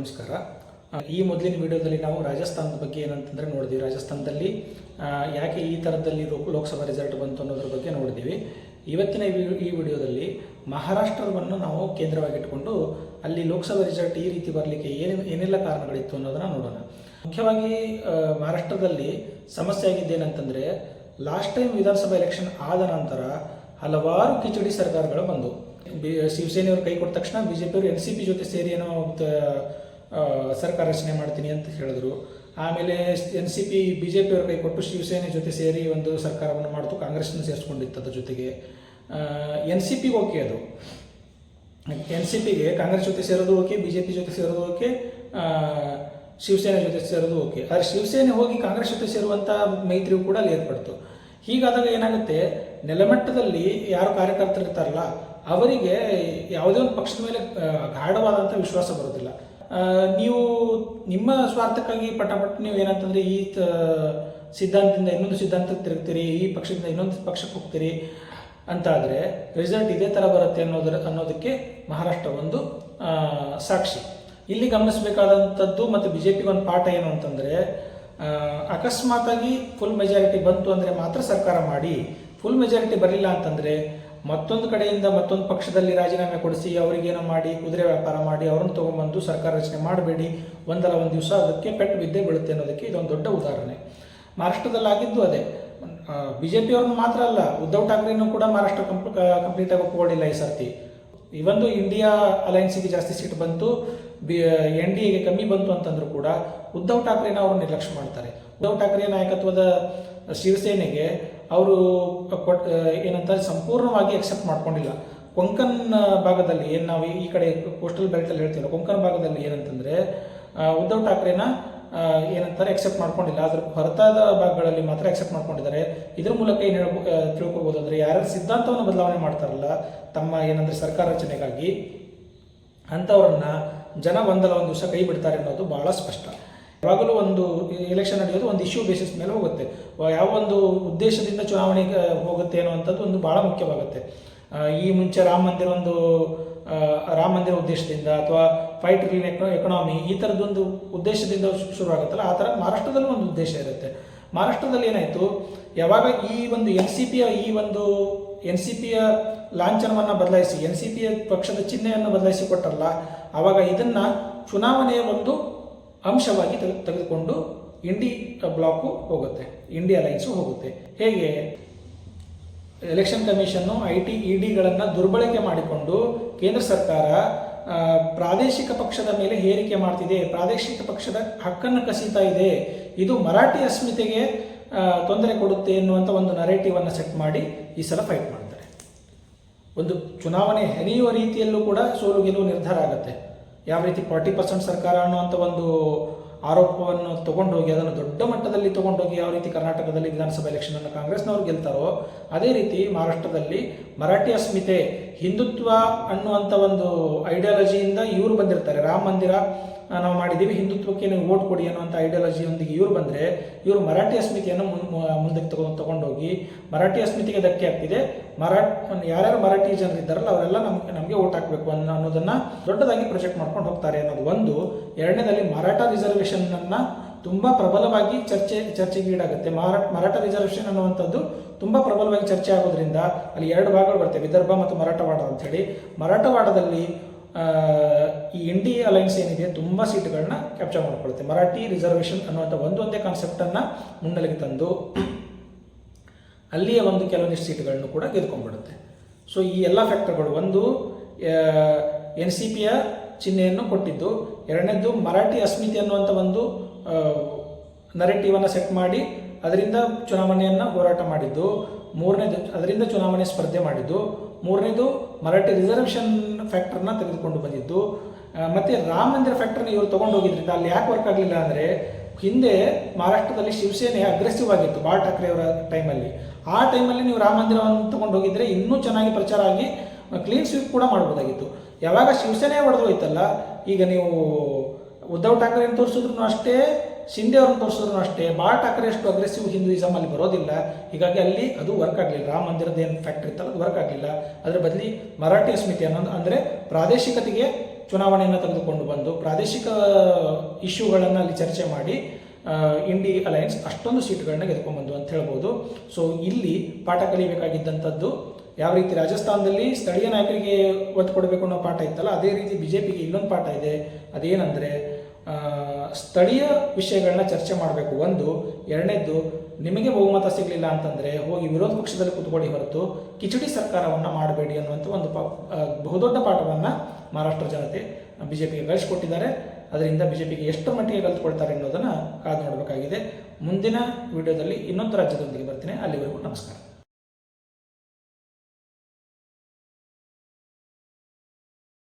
ನಮಸ್ಕಾರ. ಈ ಮೊದಲಿನ ವಿಡಿಯೋದಲ್ಲಿ ನಾವು ರಾಜಸ್ಥಾನದ ಬಗ್ಗೆ ಏನಂತಂದರೆ ನೋಡಿದ್ವಿ. ರಾಜಸ್ಥಾನದಲ್ಲಿ ಯಾಕೆ ಈ ಥರದಲ್ಲಿ ಲೋಕ, ಲೋಕಸಭಾ ರಿಸಲ್ಟ್ ಬಂತು ಅನ್ನೋದ್ರ ಬಗ್ಗೆ ನೋಡಿದ್ದೀವಿ. ಇವತ್ತಿನ ಈ ವಿಡಿಯೋದಲ್ಲಿ ಮಹಾರಾಷ್ಟ್ರವನ್ನು ನಾವು ಕೇಂದ್ರವಾಗಿಟ್ಟುಕೊಂಡು ಅಲ್ಲಿ ಲೋಕಸಭಾ ರಿಸಲ್ಟ್ ಈ ರೀತಿ ಬರಲಿಕ್ಕೆ ಏನೇನು ಏನೆಲ್ಲ ಕಾರಣಗಳಿತ್ತು ಅನ್ನೋದನ್ನು ನೋಡೋಣ. ಮುಖ್ಯವಾಗಿ ಮಹಾರಾಷ್ಟ್ರದಲ್ಲಿ ಸಮಸ್ಯೆ ಆಗಿದ್ದೇನಂತಂದರೆ ಲಾಸ್ಟ್ ಟೈಮ್ ವಿಧಾನಸಭಾ ಎಲೆಕ್ಷನ್ ಆದ ನಂತರ ಹಲವಾರು ಕಿಚಡಿ ಸರ್ಕಾರಗಳು ಬಂದವು. ಬಿ, ಶಿವಸೇನೆಯವರು ಕೈ ಕೊಟ್ಟ ತಕ್ಷಣ ಬಿ ಜೆ ಪಿಯವರು ಎನ್ ಸಿ ಪಿ ಜೊತೆ ಸೇರಿ ಏನೋ ಸರ್ಕಾರ ರಚನೆ ಮಾಡ್ತೀನಿ ಅಂತ ಹೇಳಿದ್ರು. ಆಮೇಲೆ N C P B J ಪಿಯವ್ರ ಕೈ ಕೊಟ್ಟು ಶಿವಸೇನೆ ಜೊತೆ ಸೇರಿ ಒಂದು ಸರ್ಕಾರವನ್ನು ಮಾಡ್ತು, ಕಾಂಗ್ರೆಸ್ನ ಸೇರಿಸ್ಕೊಂಡಿತ್ತು ಅದ್ರ ಜೊತೆಗೆ. ಎನ್ ಸಿ ಪಿಗೆ ಓಕೆ ಅದು. ಎನ್ ಸಿ ಪಿಗೆ ಕಾಂಗ್ರೆಸ್ ಜೊತೆ ಸೇರೋದು ಓಕೆ ಬಿ ಜೆ ಪಿ ಜೊತೆ ಸೇರೋದು ಓಕೆ ಶಿವಸೇನೆ ಜೊತೆ ಸೇರೋದು ಓಕೆ. ಆದರೆ ಶಿವಸೇನೆ ಹೋಗಿ ಕಾಂಗ್ರೆಸ್ ಜೊತೆ ಸೇರುವಂಥ ಮೈತ್ರಿಯು ಕೂಡ ಅಲ್ಲಿ ಏರ್ಪಡ್ತು. ಹೀಗಾದಾಗ ಏನಾಗುತ್ತೆ, ನೆಲಮಟ್ಟದಲ್ಲಿ ಯಾರು ಕಾರ್ಯಕರ್ತರು ಇರ್ತಾರಲ್ಲ ಅವರಿಗೆ ಯಾವುದೇ ಒಂದು ಪಕ್ಷದ ಮೇಲೆ ಗಾಢವಾದಂಥ ವಿಶ್ವಾಸ ಬರೋದಿಲ್ಲ. ನೀವು ನಿಮ್ಮ ಸ್ವಾರ್ಥಕ್ಕಾಗಿ ಪಟಾಪಟ್ ನೀವು ಏನಂತಂದ್ರೆ ಈ ಸಿದ್ಧಾಂತದಿಂದ ಇನ್ನೊಂದು ಸಿದ್ಧಾಂತಕ್ಕೆ ತಿರುಗ್ತೀರಿ, ಈ ಪಕ್ಷದಿಂದ ಇನ್ನೊಂದು ಪಕ್ಷಕ್ಕೆ ಹೋಗ್ತೀರಿ ಅಂತ ಆದರೆ ರಿಸಲ್ಟ್ ಇದೇ ಥರ ಬರುತ್ತೆ ಅನ್ನೋದರ, ಅನ್ನೋದಕ್ಕೆ ಮಹಾರಾಷ್ಟ್ರ ಒಂದು ಸಾಕ್ಷಿ. ಇಲ್ಲಿ ಗಮನಿಸಬೇಕಾದಂಥದ್ದು ಮತ್ತು ಬಿ ಜೆ ಒಂದು ಪಾಠ ಏನು ಅಂತಂದರೆ ಅಕಸ್ಮಾತಾಗಿ ಫುಲ್ ಮೆಜಾರಿಟಿ ಬಂತು ಅಂದರೆ ಮಾತ್ರ ಸರ್ಕಾರ ಮಾಡಿ ಫುಲ್ ಮೆಜಾರಿಟಿ ಬರಲಿಲ್ಲ ಅಂತಂದರೆ ಮತ್ತೊಂದು ಕಡೆಯಿಂದ ಮತ್ತೊಂದು ಪಕ್ಷದಲ್ಲಿ ರಾಜೀನಾಮೆ ಕೊಡಿಸಿ ಅವರಿಗೇನೋ ಮಾಡಿ, ಕುದುರೆ ವ್ಯಾಪಾರ ಮಾಡಿ, ಅವ್ರನ್ನ ತೊಗೊಂಬಂದು ಸರ್ಕಾರ ರಚನೆ ಮಾಡಬೇಡಿ, ಒಂದಲ್ಲ ಒಂದು ದಿವಸ ಅದಕ್ಕೆ ಪೆಟ್ಟು ಬಿದ್ದೇ ಬೀಳುತ್ತೆ ಅನ್ನೋದಕ್ಕೆ ಇದೊಂದು ದೊಡ್ಡ ಉದಾಹರಣೆ. ಮಹಾರಾಷ್ಟ್ರದಲ್ಲಾಗಿದ್ದು ಅದೇ. ಬಿ ಜೆ ಪಿಯವ್ರನ್ನ ಮಾತ್ರ ಅಲ್ಲ, ಉದ್ಧವ್ ಠಾಕ್ರೆನೂ ಕೂಡ ಮಹಾರಾಷ್ಟ್ರ ಕಂಪ್ ಕಂಪ್ಲೀಟಾಗಿ ಒಪ್ಪಿಕೊಂಡಿಲ್ಲ ಈ ಸರ್ತಿ. ಇವೊಂದು ಇಂಡಿಯಾ ಅಲೈನ್ಸಿಗೆ ಜಾಸ್ತಿ ಸೀಟ್ ಬಂತು, ಬಿ, ಎನ್ ಡಿ ಎಗೆ ಕಮ್ಮಿ ಬಂತು ಅಂತಂದ್ರೂ ಕೂಡ ಉದ್ಧವ್ ಠಾಕ್ರೆನ ಅವರು ನಿರ್ಲಕ್ಷ್ಯ ಮಾಡ್ತಾರೆ. ಉದ್ಧವ್ ಠಾಕ್ರೆ ನಾಯಕತ್ವದ ಶಿವಸೇನೆಗೆ ಅವರು ಕೊಟ್ ಏನಂತಾರೆ, ಸಂಪೂರ್ಣವಾಗಿ ಅಕ್ಸೆಪ್ಟ್ ಮಾಡ್ಕೊಂಡಿಲ್ಲ. ಕೊಂಕನ್ ಭಾಗದಲ್ಲಿ ಏನು ನಾವು ಈ ಕಡೆ ಕೋಸ್ಟಲ್ ಬೆಲ್ಟಲ್ಲಿ ಹೇಳ್ತೀವಿ ಕೊಂಕನ್ ಭಾಗದಲ್ಲಿ ಏನಂತಂದರೆ ಉದ್ಧವ್ ಠಾಕ್ರೆನ ಏನಂತಾರೆ ಅಕ್ಸೆಪ್ಟ್ ಮಾಡ್ಕೊಂಡಿಲ್ಲ. ಅದ್ರ ಹೊರತಾದ ಭಾಗಗಳಲ್ಲಿ ಮಾತ್ರ ಅಕ್ಸೆಪ್ಟ್ ಮಾಡ್ಕೊಂಡಿದ್ದಾರೆ. ಇದ್ರ ಮೂಲಕ ಏನು ಹೇಳ್ಬೋ ತಿಳ್ಕೊಬೋದು ಅಂದರೆ, ಯಾರ್ಯಾರು ಸಿದ್ಧಾಂತವನ್ನು ಬದಲಾವಣೆ ಮಾಡ್ತಾರಲ್ಲ, ತಮ್ಮ ಏನಂದರೆ ಸರ್ಕಾರ ರಚನೆಗಾಗಿ ಅಂಥವ್ರನ್ನ ಜನ ಒಂದಲ್ಲ ಒಂದು ದಿವಸ ಕೈ ಬಿಡ್ತಾರೆ ಅನ್ನೋದು ಬಹಳ ಸ್ಪಷ್ಟ. ಯಾವಾಗಲೂ ಒಂದು ಎಲೆಕ್ಷನ್ ನಡೆಯೋದು ಒಂದು ಇಶ್ಯೂ ಬೇಸಿಸ್ ಮೇಲೆ ಹೋಗುತ್ತೆ. ಯಾವ ಒಂದು ಉದ್ದೇಶದಿಂದ ಚುನಾವಣೆಗೆ ಹೋಗುತ್ತೆ ಅನ್ನುವಂಥದ್ದು ಒಂದು ಬಹಳ ಮುಖ್ಯವಾಗುತ್ತೆ. ಈ ಮುಂಚೆ ರಾಮ ಮಂದಿರ ಒಂದು ರಾಮ ಮಂದಿರ ಉದ್ದೇಶದಿಂದ ಅಥವಾ ಫೈಟ್ ಕ್ಲೀನ್ ಎಕನಾಮಿ ಈ ಥರದ್ದೊಂದು ಉದ್ದೇಶದಿಂದ ಶುರುವಾಗುತ್ತಲ್ಲ, ಆ ಥರ ಮಹಾರಾಷ್ಟ್ರದಲ್ಲೂ ಒಂದು ಉದ್ದೇಶ ಇರುತ್ತೆ. ಮಹಾರಾಷ್ಟ್ರದಲ್ಲಿ ಏನಾಯಿತು, ಯಾವಾಗ ಈ ಒಂದು ಎನ್ ಸಿ ಪಿಯ ಈ ಒಂದು ಎನ್ ಸಿ ಪಿಯ ಲಾಂಛನವನ್ನು ಬದಲಾಯಿಸಿ ಎನ್ ಸಿ ಪಿಯ ಪಕ್ಷದ ಚಿಹ್ನೆಯನ್ನು ಬದಲಾಯಿಸಿ ಕೊಟ್ಟರಲ್ಲ ಆವಾಗ ಇದನ್ನು ಚುನಾವಣೆಯ ಒಂದು ಅಂಶವಾಗಿ ತೆಗೆ- ತೆಗೆದುಕೊಂಡು ಇಂಡಿ ಬ್ಲಾಕು ಹೋಗುತ್ತೆ ಇಂಡಿ ಅಲೈನ್ಸು ಹೋಗುತ್ತೆ. ಹೇಗೆ? ಎಲೆಕ್ಷನ್ ಕಮಿಷನ್ನು ಐ ಟಿ ಇ ಡಿಗಳನ್ನು ದುರ್ಬಳಕೆ ಮಾಡಿಕೊಂಡು ಕೇಂದ್ರ ಸರ್ಕಾರ ಪ್ರಾದೇಶಿಕ ಪಕ್ಷದ ಮೇಲೆ ಹೇರಿಕೆ ಮಾಡ್ತಿದೆ, ಪ್ರಾದೇಶಿಕ ಪಕ್ಷದ ಹಕ್ಕನ್ನು ಕಸೀತಾ ಇದೆ, ಇದು ಮರಾಠಿ ಅಸ್ಮಿತೆಗೆ ತೊಂದರೆ ಕೊಡುತ್ತೆ ಎನ್ನುವಂಥ ಒಂದು ನರೇಟಿವನ್ನು ಸೆಟ್ ಮಾಡಿ ಈ ಸಲ ಫೈಟ್ ಮಾಡ್ತಾರೆ. ಒಂದು ಚುನಾವಣೆ ಹರಿಯುವ ರೀತಿಯಲ್ಲೂ ಕೂಡ ಸೋಲು ಗೆಲುವು ನಿರ್ಧಾರ ಆಗುತ್ತೆ. ಯಾವ ರೀತಿ ಫಾರ್ಟಿ ಪರ್ಸೆಂಟ್ ಸರ್ಕಾರ ಅನ್ನುವಂಥ ಒಂದು ಆರೋಪವನ್ನು ತಗೊಂಡೋಗಿ, ಅದನ್ನು ದೊಡ್ಡ ಮಟ್ಟದಲ್ಲಿ ತಗೊಂಡೋಗಿ ಯಾವ ರೀತಿ ಕರ್ನಾಟಕದಲ್ಲಿ ವಿಧಾನಸಭಾ ಎಲೆಕ್ಷನ್ ಕಾಂಗ್ರೆಸ್ನವ್ರು ಕಾಂಗ್ರೆಸ್ನವರು ಗೆಲ್ತಾರೋ, ಅದೇ ರೀತಿ ಮಹಾರಾಷ್ಟ್ರದಲ್ಲಿ ಮರಾಠಿ ಅಸ್ಮಿತೆ ಹಿಂದುತ್ವ ಅನ್ನುವಂಥ ಒಂದು ಐಡಿಯಾಲಜಿಯಿಂದ ಇವರು ಬಂದಿರ್ತಾರೆ. ರಾಮ ಮಂದಿರ ನಾವು ಮಾಡಿದ್ದೀವಿ, ಹಿಂದುತ್ವಕ್ಕೆ ನೀವು ವೋಟ್ ಕೊಡಿ ಅನ್ನುವಂಥ ಐಡಿಯಾಲಜಿಯೊಂದಿಗೆ ಇವರು ಬಂದರೆ, ಇವರು ಮರಾಠಿ ಅಸ್ಮಿತೆಯನ್ನು ಮುಂದಕ್ಕೆ ತಗೊಂಡು ತಗೊಂಡೋಗಿ, ಮರಾಠಿ ಅಸ್ಮಿತೆಗೆ ಧಕ್ಕೆ ಆಗ್ತಿದೆ ಮರಾ ಯಾರ್ಯಾರು ಮರಾಠಿ ಜನರಿದ್ದಾರಲ್ಲ, ಅವರೆಲ್ಲ ನಮ್ಗೆ ನಮಗೆ ವೋಟ್ ಹಾಕಬೇಕು ಅನ್ನೋ, ಅನ್ನೋದನ್ನು ದೊಡ್ಡದಾಗಿ ಪ್ರೊಜೆಕ್ಟ್ ಮಾಡ್ಕೊಂಡು ಹೋಗ್ತಾರೆ ಅನ್ನೋದು ಒಂದು. ಎರಡನೇದಲ್ಲಿ ಮರಾಠ ರಿಸರ್ವೇಷನ್ ಅನ್ನ ತುಂಬಾ ಪ್ರಬಲವಾಗಿ ಚರ್ಚೆ, ಚರ್ಚೆಗೆ ಈಡಾಗುತ್ತೆ. ಮರಾಠ ಮರಾಠ ರಿಸರ್ವೇಷನ್ ಅನ್ನುವಂಥದ್ದು ತುಂಬಾ ಪ್ರಬಲವಾಗಿ ಚರ್ಚೆ ಆಗೋದ್ರಿಂದ ಅಲ್ಲಿ ಎರಡು ಭಾಗಗಳು ಬರ್ತವೆ ವಿದರ್ಭ ಮತ್ತು ಮರಾಠವಾಡ ಅಂತ ಹೇಳಿ. ಮರಾಠವಾಡದಲ್ಲಿ ಎನ್ ಈ ಡಿ ಅಲೈನ್ಸ್ ಏನಿದೆ, ತುಂಬ ಸೀಟ್ಗಳನ್ನ ಕ್ಯಾಪ್ಚರ್ ಮಾಡಿಕೊಳ್ಳುತ್ತೆ ಮರಾಠಿ ರಿಸರ್ವೇಷನ್ ಅನ್ನುವಂಥ ಒಂದೊಂದೇ ಕಾನ್ಸೆಪ್ಟನ್ನು ಮುನ್ನೆಲೆಗೆ ತಂದು ಅಲ್ಲಿಯ ಒಂದು ಕೆಲವೊಂದಿಷ್ಟು ಸೀಟ್ಗಳನ್ನು ಕೂಡ ಗೆದ್ಕೊಂಡ್ಬಿಡುತ್ತೆ. ಸೊ ಈ ಎಲ್ಲ ಫ್ಯಾಕ್ಟರ್ಗಳು ಒಂದು ಎನ್ ಸಿ ಪಿಯ ಚಿಹ್ನೆಯನ್ನು ಕೊಟ್ಟಿದ್ದು ಎರಡನೇದು ಮರಾಠಿ ಅಸ್ಮಿತೆ ಅನ್ನುವಂಥ ಒಂದು ನರೇಟಿವನ್ನು ಸೆಟ್ ಮಾಡಿ ಅದರಿಂದ ಚುನಾವಣೆಯನ್ನು ಹೋರಾಟ ಮಾಡಿದ್ದು ಮೂರನೇದು ಅದರಿಂದ ಚುನಾವಣೆ ಸ್ಪರ್ಧೆ ಮಾಡಿದ್ದು, ಮೂರನೇದು ಮರಾಠಿ ರಿಸರ್ವೇಷನ್ ಫ್ಯಾಕ್ಟರ್ನ ತೆಗೆದುಕೊಂಡು ಬಂದಿದ್ದು ಮತ್ತು ರಾಮ ಮಂದಿರ ಫ್ಯಾಕ್ಟರ್ನ ಇವರು ತಗೊಂಡು ಹೋಗಿದ್ರಿಂದ ಅಲ್ಲಿ ಯಾಕೆ ವರ್ಕ್ ಆಗಲಿಲ್ಲ ಅಂದರೆ ಹಿಂದೆ ಮಹಾರಾಷ್ಟ್ರದಲ್ಲಿ ಶಿವಸೇನೆ ಅಗ್ರೆಸಿವ್ ಆಗಿತ್ತು ಬಾಳ್ ಠಾಕ್ರೆ ಅವರ ಟೈಮಲ್ಲಿ ಆ ಟೈಮಲ್ಲಿ ನೀವು ರಾಮ ಮಂದಿರವನ್ನು ಹೋಗಿದ್ರೆ ಇನ್ನೂ ಚೆನ್ನಾಗಿ ಪ್ರಚಾರ ಆಗಿ ಕ್ಲೀನ್ ಸ್ವೀಪ್ ಕೂಡ ಮಾಡ್ಬೋದಾಗಿತ್ತು. ಯಾವಾಗ ಶಿವಸೇನೆ ಹೊಡೆದು ಹೋಯ್ತಲ್ಲ, ಈಗ ನೀವು ಉದ್ಧವ್ ಠಾಕ್ರೆಯನ್ನು ತೋರಿಸಿದ್ರು ಅಷ್ಟೇ ಶಿಂದೆ ಅವ್ರನ್ನ ತೋರಿಸಿದ್ರು ಅಷ್ಟೇ. ಬಾಳ್ ಠಾಕ್ರೆ ಎಷ್ಟು ಅಗ್ರೆಸಿವ್ ಹಿಂದೂಯಿಸಮ್ ಅಲ್ಲಿ ಬರೋದಿಲ್ಲ. ಹೀಗಾಗಿ ಅಲ್ಲಿ ಅದು ವರ್ಕ್ ಆಗಲಿಲ್ಲ. ರಾಮ ಮಂದಿರದ ಏನು ಫ್ಯಾಕ್ಟ್ರಿ ಇತ್ತಲ್ಲ, ಅದು ವರ್ಕ್ ಆಗಲಿಲ್ಲ. ಅದರ ಬದಲಿ ಮರಾಠಿ ಅಸ್ಮಿತೆ ಅನ್ನೋದು ಅಂದರೆ ಪ್ರಾದೇಶಿಕತೆಗೆ ಚುನಾವಣೆಯನ್ನು ತೆಗೆದುಕೊಂಡು ಬಂದು ಪ್ರಾದೇಶಿಕ ಇಶ್ಯೂಗಳನ್ನು ಅಲ್ಲಿ ಚರ್ಚೆ ಮಾಡಿ ಇಂಡಿ ಅಲಯನ್ಸ್ ಅಷ್ಟೊಂದು ಸೀಟ್ಗಳನ್ನ ಗೆದ್ಕೊಂಡ್ಬಂದು ಅಂತ ಹೇಳ್ಬೋದು. ಸೊ ಇಲ್ಲಿ ಪಾಠ ಕಲಿಬೇಕಾಗಿದ್ದಂಥದ್ದು ಯಾವ ರೀತಿ ರಾಜಸ್ಥಾನದಲ್ಲಿ ಸ್ಥಳೀಯ ನಾಯಕರಿಗೆ ಒತ್ತು ಕೊಡಬೇಕು ಅನ್ನೋ ಪಾಠ ಇತ್ತಲ್ಲ, ಅದೇ ರೀತಿ ಬಿ ಜೆ ಪಿಗೆ ಪಾಠ ಇದೆ. ಅದೇನೆಂದರೆ ಸ್ಥಳೀಯ ವಿಷಯಗಳನ್ನ ಚರ್ಚೆ ಮಾಡಬೇಕು. ಒಂದು, ಎರಡನೇದ್ದು, ನಿಮಗೆ ಬಹುಮತ ಸಿಗಲಿಲ್ಲ ಅಂತಂದರೆ ಹೋಗಿ ವಿರೋಧ ಪಕ್ಷದಲ್ಲಿ ಕೂತ್ಕೊಳ್ಳಿ ಹೊರತು ಕಿಚಡಿ ಸರ್ಕಾರವನ್ನು ಮಾಡಬೇಡಿ ಅನ್ನುವಂಥ ಒಂದು ಪ ಬಹುದೊಡ್ಡ ಪಾಠವನ್ನು ಮಹಾರಾಷ್ಟ್ರ ಜನತೆ ಬಿ ಜೆ ಪಿಗೆ ಕಳಿಸ್ಕೊಟ್ಟಿದ್ದಾರೆ. ಅದರಿಂದ ಬಿ ಜೆ ಪಿಗೆ ಎಷ್ಟು ಮಟ್ಟಿಗೆ ಕಲ್ತ್ಕೊಳ್ತಾರೆ ಅನ್ನೋದನ್ನು ಕಾದು ನೋಡಬೇಕಾಗಿದೆ. ಮುಂದಿನ ವಿಡಿಯೋದಲ್ಲಿ ಇನ್ನೊಂದು ರಾಜ್ಯದೊಂದಿಗೆ ಬರ್ತೀನಿ. ಅಲ್ಲಿವರೆಗೂ ನಮಸ್ಕಾರ.